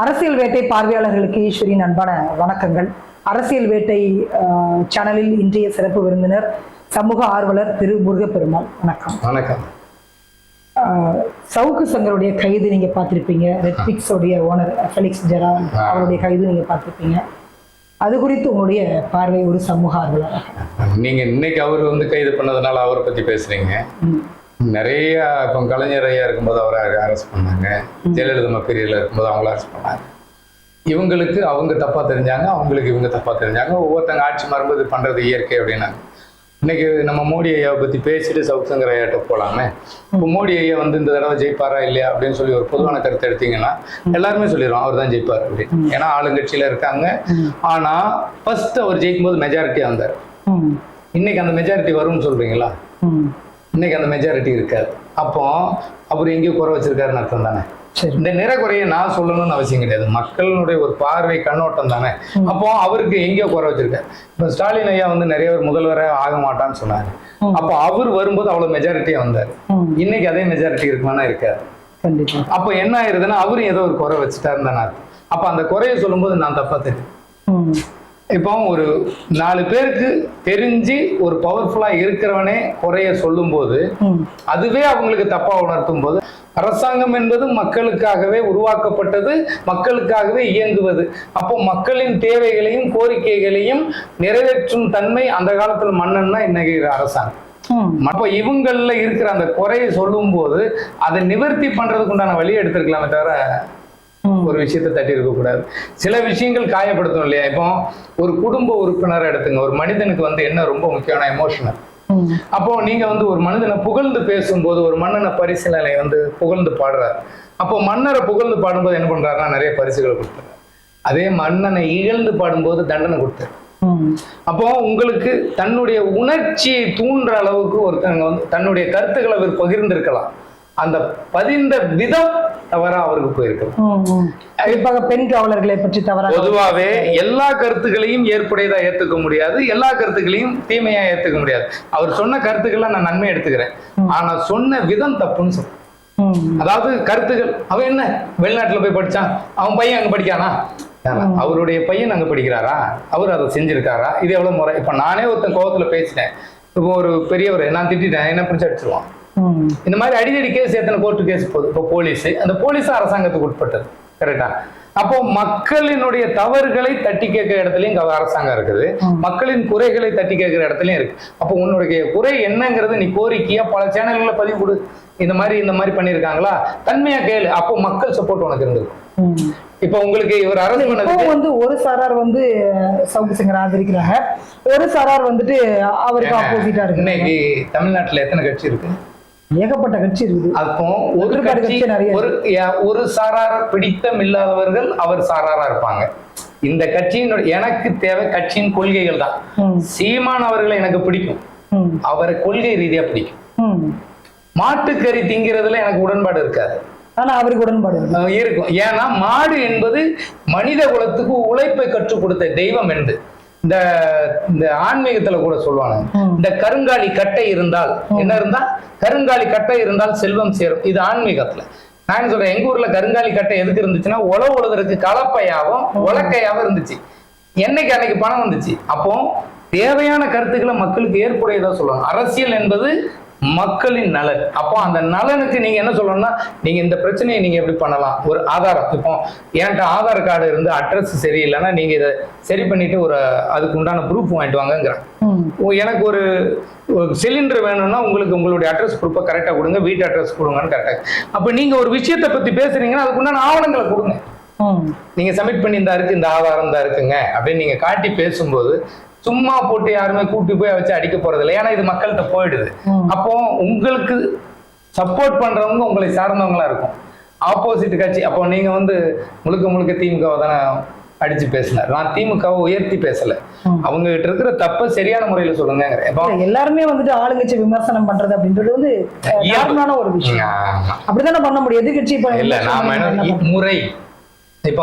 அரசியல் வேட்டை பார்வையாளர்களுக்கு ஈஸ்வரின் அன்பான வணக்கங்கள். அரசியல் வேட்டை சேனலில் இன்றைய சிறப்பு விருந்தினர் சமூக ஆர்வலர் திரு முருகப்பெருமாள் வணக்கம். வணக்கம். சவுக்கு சங்கருடைய கைது நீங்க பார்த்திருப்பீங்க. ரெட்பிக்ஸ் உடைய ஓனர் ஃபெலிக்ஸ் ஜெரா அவருடைய கைது நீங்க பார்த்திருப்பீங்க. அது குறித்து உங்களுடைய பார்வை ஒரு சமூக ஆர்வலராக. நீங்க இன்னைக்கு அவர் வந்து கைது பண்ணதுனால அவரை பத்தி பேசுறீங்க. நிறைய இப்போ கலைஞர் ஐயா இருக்கும்போது அவரை அரெஸ்ட் பண்ணாங்க. ஜெயலலிதா பீரியட்ல இருக்கும்போது அவங்கள அரெஸ்ட் பண்ணாங்க. இவங்களுக்கு அவங்க தப்பா தெரிஞ்சாங்க அவங்களுக்கு இவங்க தப்பா தெரிஞ்சாங்க. ஒவ்வொருத்தங்க ஆட்சி மாறும்போது பண்றது இயற்கை அப்படின்னாங்க. இன்னைக்கு நம்ம மோடி ஐயாவை பத்தி பேசிட்டு சவுத் சங்கர் ஐயாட்ட போலாமே. இப்போ மோடி ஐயா வந்து இந்த தடவை ஜெயிப்பாரா இல்லையா அப்படின்னு சொல்லி ஒரு பொதுவான கருத்தை எடுத்தீங்கன்னா எல்லாருமே சொல்லிடுவோம் அவர் தான் ஜெயிப்பார் அப்படின்னு. ஏன்னா ஆளுங்கட்சியில இருக்காங்க. ஆனா ஃபர்ஸ்ட் அவர் ஜெயிக்கும் போது மெஜாரிட்டியா வந்தார். இன்னைக்கு அந்த மெஜாரிட்டி வரும்னு சொல்றீங்களா. இன்னைக்கு அந்த மெஜாரிட்டி இருக்காது அப்போ அவர் எங்கேயோ குறை வச்சிருக்காருன்னு அர்த்தம் தானே? இந்த நிறக்குறையை நான் சொல்லணும்னு அவசியம் கிடையாது. மக்களுடைய ஒரு பார்வை கண்ணோட்டம் தானே? அப்போ அவருக்கு எங்கேயோ குறை வச்சிருக்காரு. இப்போ ஸ்டாலின் ஐயா வந்து நிறைய பேர் முதல்வரே ஆக மாட்டான்னு சொன்னாரு. அப்போ அவர் வரும்போது அவ்வளவு மெஜாரிட்டியா வந்தாரு. இன்னைக்கு அதே மெஜாரிட்டி இருக்குமானா இருக்காது கண்டிப்பா. அப்போ என்ன ஆயிருதுன்னா அவரும் ஏதோ ஒரு குறை வச்சுட்டாருன்னு தானே அப்போ அந்த குறையை சொல்லும்போது நான் தப்பா தெரியும். இப்போ ஒரு நாலு பேருக்கு தெரிஞ்சு ஒரு பவர்ஃபுல்லா இருக்கிறவனே குறைய சொல்லும்போது ம். அதுவே அவங்களுக்கு தப்பா உணர்த்தும் போது அரசாங்கம் என்பது மக்களுக்காகவே உருவாக்கப்பட்டது மக்களுக்காகவே இயங்குவது அப்போ மக்களின் தேவைகளையும் கோரிக்கைகளையும் நிறைவேற்றும் தன்மை அந்த காலத்துல மன்னன்னா இன்னைக்கு அரசாங்கம். அப்போ இவங்கள்ல இருக்கிற அந்த குறையை சொல்லும்போது அதை நிவர்த்தி பண்றதுக்கு உண்டான வழி எடுத்திருக்கலாமே தவிர. ஒரு விஷயத்தை தட்டி இருக்க கூடாது. சில விஷயங்கள் காயப்படுத்தும் இல்லையா? இப்போ ஒரு குடும்ப உறுப்பினரை எடுத்துங்க. ஒரு மனிதனுக்கு வந்து என்ன ரொம்ப முக்கியமான எமோஷனல். அப்போ நீங்க வந்து ஒரு மனிதனை புகழ்ந்து பேசும்போது ஒரு மன்னனை பரிசீலனை வந்து புகழ்ந்து பாடுறாரு. அப்போ மன்னரை புகழ்ந்து பாடும்போது என்ன பண்றாருன்னா நிறைய பரிசுகளை கொடுத்தாரு அதே மன்னனை இகழ்ந்து பாடும்போது தண்டனை கொடுத்தாரு. அப்போ உங்களுக்கு தன்னுடைய உணர்ச்சியை தூண்டுற அளவுக்கு ஒருத்தங்க வந்து தன்னுடைய கருத்துக்களை அவர் பகிர்ந்திருக்கலாம். அந்த பதிந்த விதம் தவறா அவருக்கு போயிருக்கலாம் ம். ம். குறிப்பாக பெண் காவலர்களை பற்றி தவறாக பொதுவாவே எல்லா கருத்துக்களையும் ஏற்புடையதா ஏத்துக்க முடியாது எல்லா கருத்துக்களையும் தீமையா ஏத்துக்க முடியாது. அவர் சொன்ன கருத்துக்களை நான் நன்மை எடுத்துக்கிறேன். ஆனா சொன்ன விதம் தப்புன்னு ம். அதாவது கருத்துக்கள் அவன் என்ன? வெளிநாட்டுல போய் படிச்சான். அவன் பையன் அங்க படிக்கானா அவருடைய பையன் அங்க படிக்கிறாரா? அவர் அதை செஞ்சிருக்காரா? இது எவ்வளவு முறை? இப்ப நானே ஒருத்தன் கோவத்துல பேசிட்டேன். இப்போ ஒரு பெரியவர் நான் திட்டிட்டேன் என்ன பிடிச்சி அடிச்சிருவான். இந்த மாதிரி அடிதடி கேஸ் எத்தனை கோர்ட்டு கேஸ் போகுது? இப்போ போலீஸ் அந்த போலீஸ் அரசாங்கத்துக்கு உட்பட்டது. கரெக்டா அப்போ மக்களினுடைய தவறுகளை தட்டி கேட்கிற இடத்துலயும் அரசாங்கம் இருக்குது. மக்களின் குறைகளை தட்டி கேட்கிற இடத்துலயும் இருக்கு. அப்போ உன்னுடைய குறை என்னங்கிறது நீ கோரிக்கையா பல சேனல்களை பதிவு கொடு. இந்த மாதிரி இந்த மாதிரி பண்ணியிருக்காங்களா? தன்மையா கேளு. அப்போ மக்கள் சப்போர்ட் உனக்கு இருந்திருக்கும். இப்போ உங்களுக்கு இவர் அரசு வந்து ஒரு சாரார் வந்து சவுக்கு சிங்கர் ஆதரிக்கிறாங்க. ஒரு சாரார் வந்துட்டு அவருக்கு ஆப்போசிட்டா இருக்கு இன்னைக்கு தமிழ்நாட்டுல எத்தனை கட்சி இருக்கு? ஏகப்பட்ட கட்சி இருக்குது. அப்போ ஒரு கட்சி ஒரு ஒரு சாரார பிடித்தம் இல்லாதவர்கள் அவர் சாராரா இருப்பாங்க. இந்த கட்சியினுடைய எனக்கு தேவை கட்சியின் கொள்கைகள் தான். சீமான் அவர்களை எனக்கு பிடிக்கும். அவரை கொள்கை ரீதியா பிடிக்கும். மாட்டுக்கறி திங்கிறதுல எனக்கு உடன்பாடு இருக்காது. ஆனா அவருக்கு உடன்பாடு இருக்கும். ஏன்னா மாடு என்பது மனித குலத்துக்கு உழைப்பை கற்றுக் கொடுத்த தெய்வம் என்று. இந்த இந்த ஆன்மீகத்துல கூட சொல்லுவாங்க. இந்த கருங்காலி கட்டை இருந்தால் என்ன இருந்தா? கருங்காலி கட்டை இருந்தால் செல்வம் சேரும். இது ஆன்மீகத்துல. நான் சொல்றேன்? எங்க ஊர்ல கருங்காலி கட்டை எதுக்கு இருந்துச்சுன்னா உழவு உழுதுறதுக்கு கலப்பையாவும் உலக்கையாவும் இருந்துச்சு. என்னைக்கு அன்னைக்கு பணம் வந்துச்சு. அப்போ தேவையான கருத்துக்களை மக்களுக்கு ஏற்புடையதா சொல்லணும் அரசியல் என்பது மக்களின் நலன். அப்போ அந்த நலனுக்கு நீங்க என்ன சொல்லணும்னா நீங்க இந்த பிரச்சனையை நீங்க எப்படி பண்ணலாம்? ஒரு ஆதாரம் இப்போ என்கிட்ட ஆதார் கார்டு இருந்து அட்ரஸ் சரியில்லைன்னா நீங்க இதை சரி பண்ணிட்டு ஒரு அதுக்கு உண்டான ப்ரூஃப் வாங்கிட்டு வாங்கங்கிறேன் எனக்கு ஒரு சிலிண்டர் வேணும்னா உங்களுக்கு உங்களுடைய அட்ரஸ் ப்ரூஃபை கரெக்டாக கொடுங்க வீட்டு அட்ரஸ் கொடுங்கன்னு கரெக்டாக அப்போ நீங்கள் ஒரு விஷயத்தை பற்றி பேசுறீங்கன்னா அதுக்கு உண்டான ஆவணங்களை கொடுங்க. ம். நீங்கள் சப்மிட் பண்ணி இந்த இருக்கு இந்த ஆதாரம் தான் இருக்குங்க அப்படின்னு நீங்கள் காட்டி பேசும்போது சும்மா போட்டு யாருமே கூட்டி போய் வச்சு அடிக்க போறது இல்லை ஏன்னா இது மக்கள்கிட்ட போயிடுது. அப்போ உங்களுக்கு சப்போர்ட் பண்றவங்க உங்களை சார்ந்தவங்களா இருக்கும். ஆப்போசிட் கட்சி அப்போ நீங்க வந்து முழுக்க முழுக்க திமுகவை தானே அடிச்சு பேசினார் நான் திமுகவை உயர்த்தி பேசல. அவங்க கிட்ட இருக்கிற தப்ப சரியான முறையில சொல்லுங்க எல்லாருமே வந்துட்டு ஆளுங்கட்சி விமர்சனம் பண்றது அப்படின்றது வந்து அஹ், இயல்பு. நார்மலான ஒரு விஷயம். அப்படித்தானே பண்ண முடியும்? எதிர்கட்சி இல்ல நாம முறை. இப்போ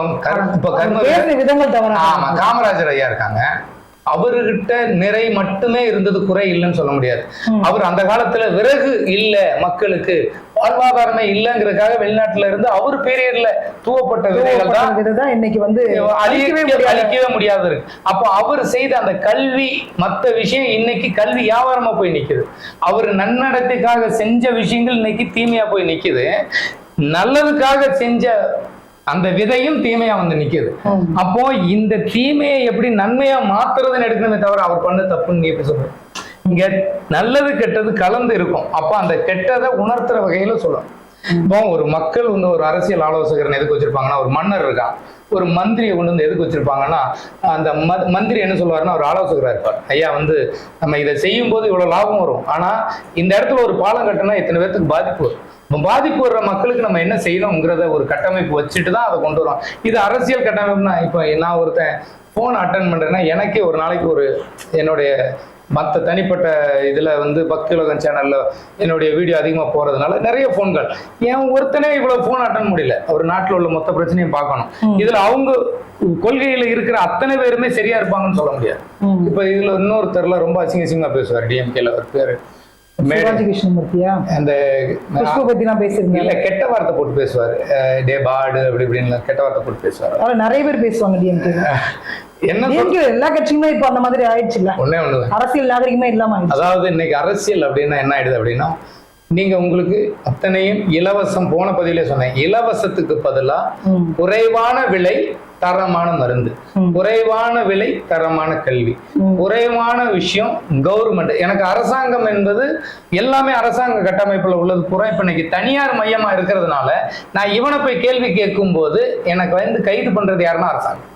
இப்போ? கர்ம விதங்கள் தவறா ஆமா காமராஜர் ஐயா இருக்காங்க. அவர்கிட்ட நிறை மட்டுமே இருந்தது குறை இல்லைன்னு சொல்ல முடியாது. அவர் அந்த காலத்துல விறகு இல்ல மக்களுக்கு வாழ்வாதாரமே இல்லைங்கிறதுக்காக வெளிநாட்டுல இருந்து அவர் பீரியட்ல தூவப்பட்ட விதைகள் தான் இன்னைக்கு வந்து அழிக்கவே அழிக்கவே முடியாது இருக்கு அப்போ அவர் செய்த அந்த கல்வி மத்த விஷயம் இன்னைக்கு கல்வி வியாபாரமா போய் நிக்குது. அவர் நன்னடத்தைக்காக செஞ்ச விஷயங்கள் இன்னைக்கு தீமையா போய் நிக்குது. நல்லதுக்காக செஞ்ச அந்த விதையும் தீமையா வந்து நிக்குது. அப்போ இந்த தீமையை எப்படி நன்மையா மாத்துறதுன்னு எடுக்கணுமே தவிர அவர் பண்ண தப்புன்னு நீ எப்படி சொல்ற இங்க நல்லது கெட்டது கலந்து இருக்கும். அப்ப அந்த கெட்டதை உணர்த்துற வகையில சொல்லணும். இப்போ ஒரு மக்கள் வந்து ஒரு அரசியல் ஆலோசகர் எதுக்கு வச்சிருப்பாங்கன்னா ஒரு மன்னர் இருக்கான். ஒரு மந்திரியை கொண்டு வந்து எதுக்கு வச்சிருப்பாங்கன்னா அந்த ம- மந்திரி என்ன சொல்லுவாருன்னா ஒரு ஆலோசகராக இருப்பார். ஐயா வந்து நம்ம இதை செய்யும் போது இவ்வளவு லாபம் வரும். ஆனா இந்த இடத்துல ஒரு பாலம் கட்டினா இத்தனை பேர்த்துக்கு பாதிப்பு வரும். பாதிப்பு வர்ற மக்களுக்கு நம்ம என்ன செய்யணுங்கிறத ஒரு கட்டமைப்பு வச்சுட்டு தான் அதை கொண்டு வரோம். இது அரசியல் கட்டமைப்புனா இப்போ நான் ஒருத்தன் ஃபோன் அட்டன் பண்றேன்னா எனக்கே ஒரு நாளைக்கு ஒரு என்னுடைய மற்ற தனிப்பட்ட இதுல வந்து பக்தியுலகம் சேனல்ல என்னுடைய வீடியோ அதிகமா போறதுனால நிறைய ஃபோன்கள் ஏன் ஒருத்தனே இவ்வளவு ஃபோன் அட்டன் முடியல. அவர் நாட்டுல உள்ள மொத்த பிரச்சனையும் பார்க்கணும். இதுல அவங்க கொள்கையில இருக்கிற அத்தனை பேருமே சரியா இருப்பாங்கன்னு சொல்ல முடியாது. இப்ப இதுல இன்னொருத்தர்ல ரொம்ப அசிங்க அசிங்கமா பேசுவார் டிஎம்கேல ஒரு பேரு. சிவாஜி கிருஷ்ணமூர்த்தியா அந்த பத்தி நான் பேசியிருந்தேன் இல்ல கெட்ட வார்த்தை போட்டு பேசுவார். டே பாடு அப்படி இப்படின்னு கெட்ட வார்த்தை போட்டு பேசுவார். ஆனா நிறைய பேர் பேசுவாங்க டிஎம்கே என்ன எல்லா கட்சியுமே இப்ப அந்த மாதிரி ஆயிடுச்சுல்ல? ஒண்ணே ஒண்ணு அரசியல் நாகரிகமே இல்லாம அதாவது இன்னைக்கு அரசியல் அப்படின்னா என்ன ஆயிடுது அப்படின்னா நீங்க உங்களுக்கு அத்தனையும் இலவசம் போன பதிலே சொன்னேன் இலவசத்துக்கு பதிலா. குறைவான விலை தரமான மருந்து. குறைவான விலை தரமான கல்வி. குறைவான விஷயம் கவர்மெண்ட் எனக்கு அரசாங்கம் என்பது எல்லாமே அரசாங்க கட்டமைப்புல உள்ளது இப்ப இன்னைக்கு தனியார் மையமா இருக்கிறதுனால நான் இவனை போய் கேள்வி கேட்கும் போது எனக்கு வந்து கைது பண்றது யாருன்னா அரசாங்கம்.